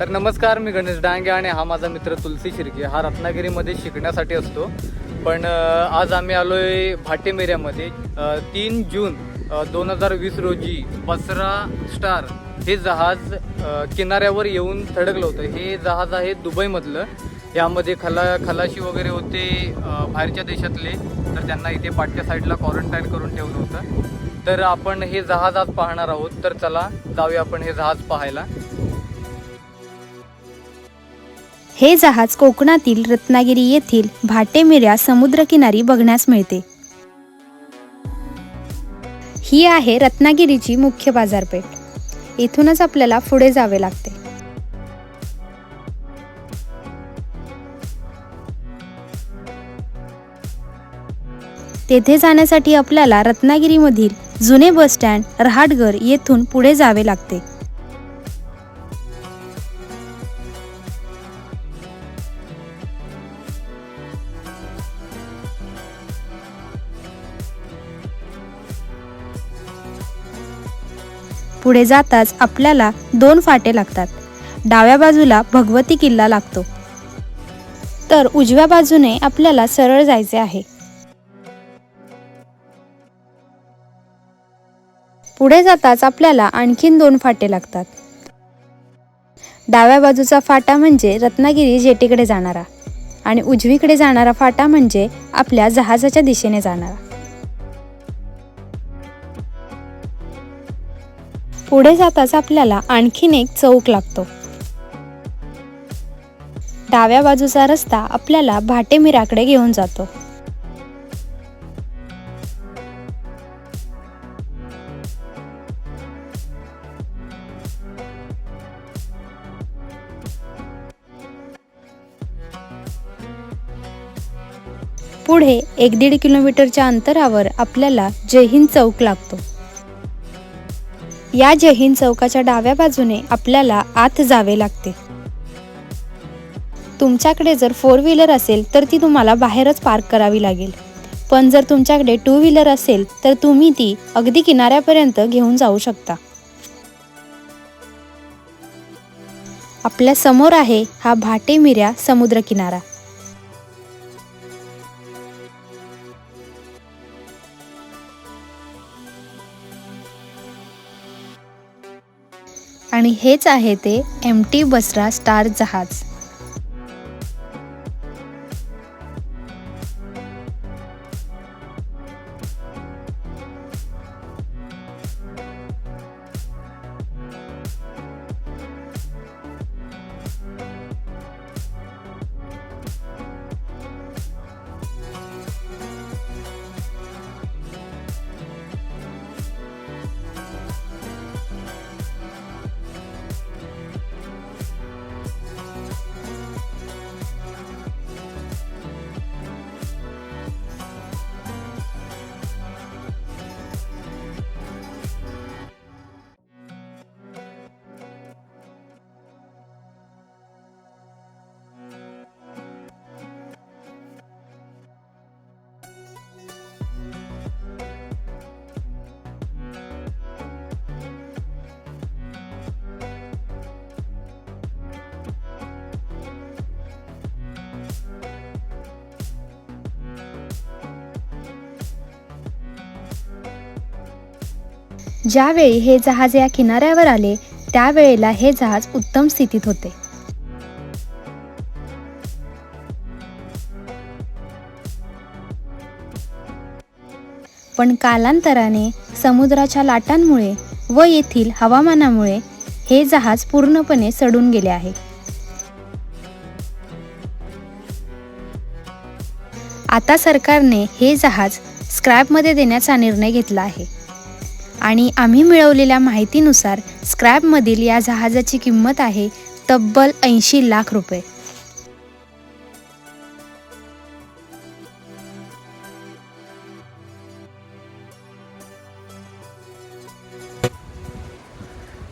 तर नमस्कार मी गणेश डांगे आणि हा माझा मित्र तुलसी शिर्के. हा रत्नागिरीमध्ये शिकण्यासाठी असतो. पण आज आम्ही आलोय भाटेमेऱ्यामध्ये तीन जून दोन हजार वीस रोजी पसरा स्टार हे जहाज किनाऱ्यावर येऊन थडकलं होतं. हे जहाज आहे दुबईमधलं. यामध्ये खला खलाशी वगैरे होते बाहेरच्या देशातले. तर त्यांना इथे पाठच्या साईडला क्वारंटाईन करून ठेवलं होतं. तर आपण हे जहाज आज पाहणार आहोत. तर चला जाऊया आपण हे जहाज पाहायला. हे जहाज कोकणातील रत्नागिरी येथील भाटेमिऱ्या समुद्रकिनारी बघण्यास मिळते. ही आहे रत्नागिरीची मुख्य बाजारपेठ. इथूनच आपल्याला पुढे जावे लागते. तेथे जाण्यासाठी आपल्याला रत्नागिरीमधील जुने बस स्टँड रहाटगर येथून पुढे जावे लागते. पुढे जाताच आपल्याला दोन फाटे लागतात. डाव्या बाजूला भगवती किल्ला लागतो. तर उजव्या बाजूने आपल्याला सरळ जायचे आहे. पुढे जाताच आपल्याला आणखीन दोन फाटे लागतात. डाव्या बाजूचा फाटा म्हणजे रत्नागिरी जेटीकडे जाणारा आणि उजवीकडे जाणारा फाटा म्हणजे आपल्या जहाजाच्या दिशेने जाणारा. पुढे जाताच आपल्याला आणखीन एक चौक लागतो. डाव्या बाजूचा रस्ता आपल्याला भाटेमिराकडे घेऊन जातो. पुढे एक दीड किलोमीटरच्या अंतरावर आपल्याला जयहिंद चौक लागतो. या जयहिंद चौकाच्या डाव्या बाजूने आपल्याला आत जावे लागते. तुमच्याकडे जर फोर व्हीलर असेल तर ती तुम्हाला बाहेरच पार्क करावी लागेल. पण जर तुमच्याकडे टू व्हीलर असेल तर तुम्ही ती अगदी किनाऱ्यापर्यंत घेऊन जाऊ शकता. आपल्यासमोर आहे हा भाटेमिऱ्या समुद्र किनारा आणि हेच आहे ते एम टी बसरा स्टार जहाज. ज्यावेळी हे जहाज या किनाऱ्यावर आले त्यावेळेला हे जहाज उत्तम स्थितीत होते. पण कालांतराने समुद्राच्या लाटांमुळे व येथील हवामानामुळे हे जहाज पूर्णपणे सडून गेले आहे. आता सरकारने हे जहाज स्क्रॅपमध्ये देण्याचा निर्णय घेतला आहे. आणि आम्ही मिळवलेल्या माहितीनुसार स्क्रॅपमधील या जहाजाची किंमत आहे तब्बल ऐंशी लाख रुपये.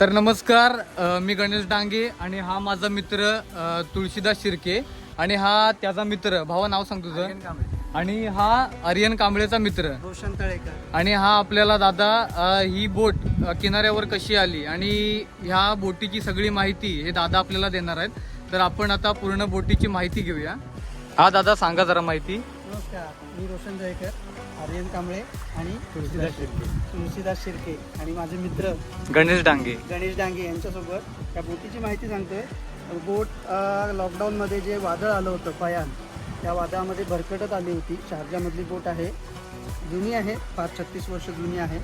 तर नमस्कार मी गणेश डांगे आणि हा माझा मित्र तुळशीदास शिर्के आणि हा त्याचा मित्र भावा नाव सांग तुझं. आणि हा आर्यन कांबळेचा मित्र. रोशन तळेकर. आणि हा आपल्याला दादा अ, ही बोट अ, किनाऱ्यावर कशी आली? आणि ह्या बोटीची सगळी माहिती हे दादा आपल्याला देणार आहेत. तर आपण आता पूर्ण बोटीची माहिती घेऊया. हा दादा सांगा जरा माहिती. नमस्कार. मी रोशन जयकर आर्यन कांबळे आणि तुळशीदास शिर्के. तुळशीदास शिर्के आणि माझे मित्र गणेश डांगे. गणेश डांगे यांच्यासोबत या बोटीची माहिती सांगतोय. बोट अ, लॉकडाऊनमध्ये जे वादळ आलं होतं पयान त्या वादामध्ये भरकटत आली होती. शारजामधली बोट आहे. जुनी आहे. पाच छत्तीस वर्ष जुनी आहे.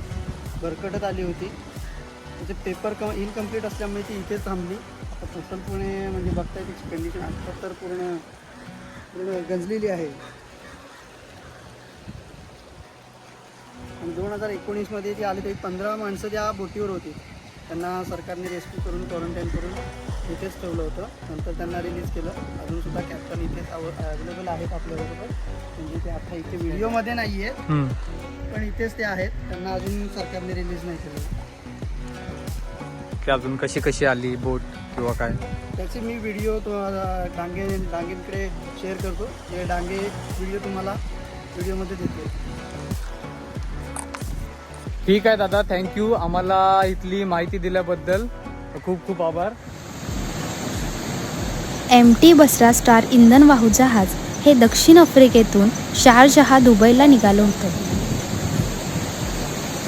भरकटत आली होती. म्हणजे पेपर क इनकम्प्लीट असल्यामुळे ती इथे थांबली. आता टोटलपणे म्हणजे बघताय तिची कंडिशन आता तर पूर्ण पूर्ण गंजलेली आहे. आणि दोन हजार एकोणीसमध्ये जी आली तरी पंधरा माणसं त्या बोटीवर होती. त्यांना सरकारने रेस्क्यू करून क्वारंटाईन करून इथेच ठेवलं होतं. नंतर त्यांना रिलीज केलं. अजून सुद्धा कॅप्टन इथेच अवेलेबल आहेत आपल्याबरोबर. म्हणजे ते आता इथे व्हिडिओमध्ये नाही आहेत. पण इथेच ते आहेत. त्यांना अजून सरकारने रिलीज नाही केलं. की अजून कशी कशी आली बोट किंवा काय? त्याचे मी व्हिडिओ डांगे डांगेंकडे शेअर करतो. ते डांगे व्हिडिओ तुम्हाला व्हिडिओमध्ये देतो. ठीक आहे दादा थँक्यू आम्हाला इथली माहिती दिल्याबद्दल खूप खूप आभार. एम टी बसरा स्टार इंधन वाहू जहाज हे दक्षिण आफ्रिकेतून शारजहा दुबईला निघालं होतं.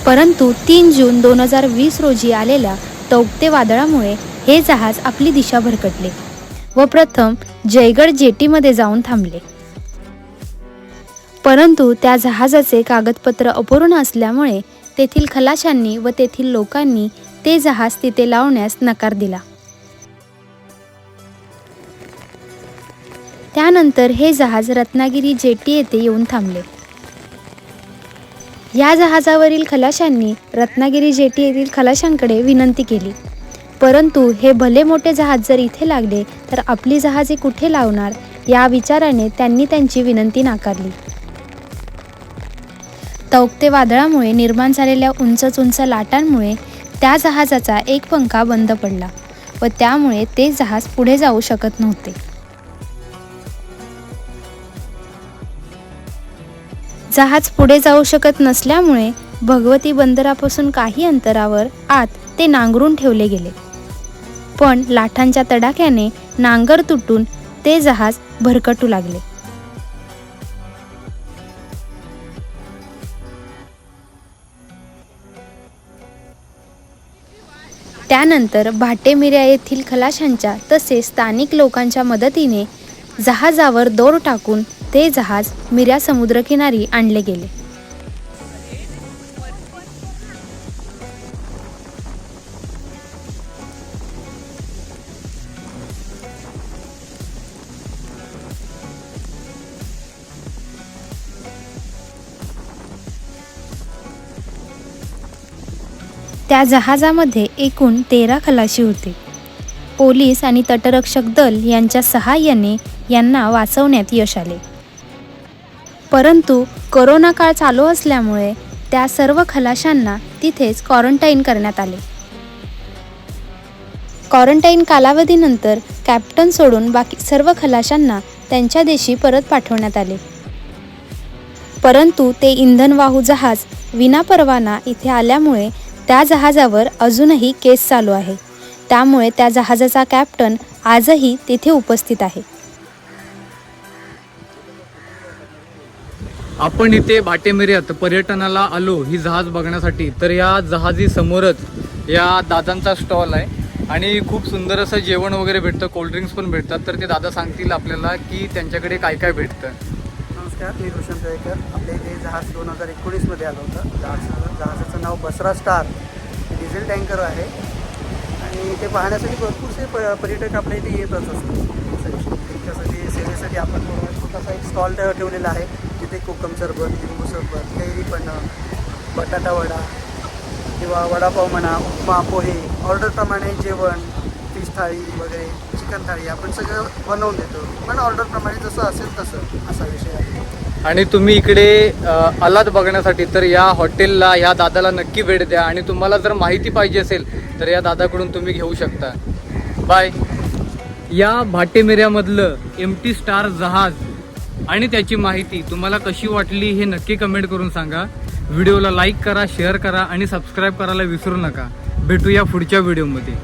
परंतु तीन जून दोन हजार वीस रोजी आलेल्या तौक्ते वादळामुळे हे जहाज आपली दिशा भरकटले व प्रथम जयगड जेटीमध्ये जाऊन थांबले. परंतु त्या जहाजाचे कागदपत्र अपूर्ण असल्यामुळे तेथील खलाशांनी व तेथील लोकांनी ते जहाज तिथे लावण्यास नकार दिला. त्यानंतर हे जहाज रत्नागिरी जेटी येथे येऊन थांबले. या जहाजावरील खलाशांनी रत्नागिरी जेटी येथील खलाशांकडे विनंती केली. परंतु हे भले मोठे जहाज जर इथे लागले तर आपली जहाजे कुठे लावणार या विचाराने त्यांनी त्यांची विनंती नाकारली. तौक्ते वादळामुळे निर्माण झालेल्या उंच उंच लाटांमुळे त्या जहाजाचा एक पंखा बंद पडला व त्यामुळे ते जहाज पुढे जाऊ शकत नव्हते. जहाज पुढे जाऊ शकत नसल्यामुळे भगवती बंदरापासून काही अंतरावर आत ते नांगरून ठेवले गेले. पण लाटांच्या तडाख्याने नांगर तुटून ते जहाज भरकटू लागले. त्यानंतर भाटेमिऱ्या येथील खलाशांच्या तसेच स्थानिक लोकांच्या मदतीने जहाजावर दोर टाकून ते जहाज मिऱ्या समुद्रकिनारी आणले गेले. त्या जहाजामध्ये एकूण तेरा खलाशी होते. पोलीस आणि तटरक्षक दल यांच्या सहाय्याने यांना वाचवण्यात यश आले. परंतु करोना काळ चालू असल्यामुळे त्या सर्व खलाशांना तिथेच क्वारंटाईन करण्यात आले. क्वारंटाईन कालावधीनंतर कॅप्टन सोडून बाकी सर्व खलाशांना त्यांच्या देशी परत पाठवण्यात आले. परंतु ते इंधनवाहू जहाज विनापरवाना इथे आल्यामुळे त्या जहाजावर अजूनही केस चालू आहे. त्यामुळे त्या जहाजाचा कॅप्टन आजही तिथे उपस्थित आहे. आपण इथे भाटेमिऱ्यात पर्यटनाला आलो ही जहाज बघण्यासाठी तर या जहाजी समोरच या दादांचा स्टॉल आहे. आणि खूप सुंदर असं जेवण वगैरे भेटतं कोल्ड्रिंक्स पण भेटतात. तर ते दादा सांगतील आपल्याला की त्यांच्याकडे काय काय भेटतं. नमस्कार मी रोशन जयकर. आपल्या इथे जहाज दोन हजार एकोणीसमध्ये आलं होतं. जहाज जहाजाचं नाव बसरा स्टार. डिझेल टँकर आहे. आणि इथे पाहण्यासाठी भरपूरसे प पर्यटक आपल्या इथे येतच असतात. त्यांच्यासाठी सेवेसाठी आपण छोटासा एक स्टॉल ठेवलेला आहे. जिथे कोकम सरबत लिंबू सरबत कैरी पण बटाटा वडा किंवा वडापाव म्हणा उपमा पोहे ऑर्डरप्रमाणे जेवण फिश थाळी वगैरे चिकन थाळी आपण सगळं बनवून देतो. पण ऑर्डरप्रमाणे जसं असेल तसं असा विषय आहे. आणि तुम्ही इकडे आलात बघण्यासाठी तर या हॉटेलला या दादाला नक्की भेट द्या. आणि तुम्हाला जर माहिती पाहिजे असेल तर या दादाकडून तुम्ही घेऊ शकता. बाय या भाटेमेऱ्यामधलं एम टी स्टार जहाज आणि त्याची माहिती तुम्हाला कशी वाटली हे नक्की कमेंट करून सांगा. व्हिडिओला लाईक करा शेअर करा आणि सबस्क्राईब करायला विसरू नका. भेटूया पुढच्या व्हिडिओमध्ये